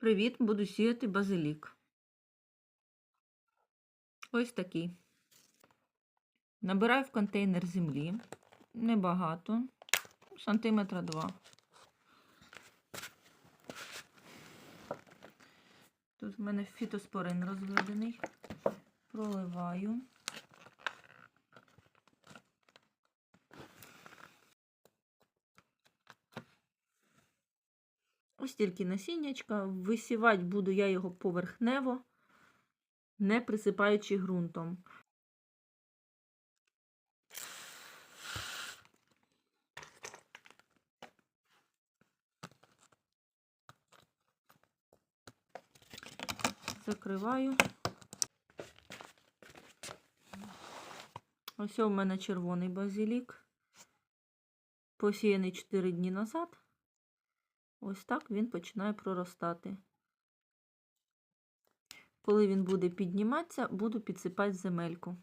Привіт, буду сіяти базилік. Ось такий. Набираю в контейнер землі. Небагато. Сантиметра два. Тут в мене фітоспорин розведений. Проливаю. Ось тільки насіннячка. Висівати буду я його поверхнево, не присипаючи ґрунтом. Закриваю. Ось у мене червоний базилік. Посіяний 4 дні назад. Ось так він починає проростати. Коли він буде підніматися, буду підсипати земельку.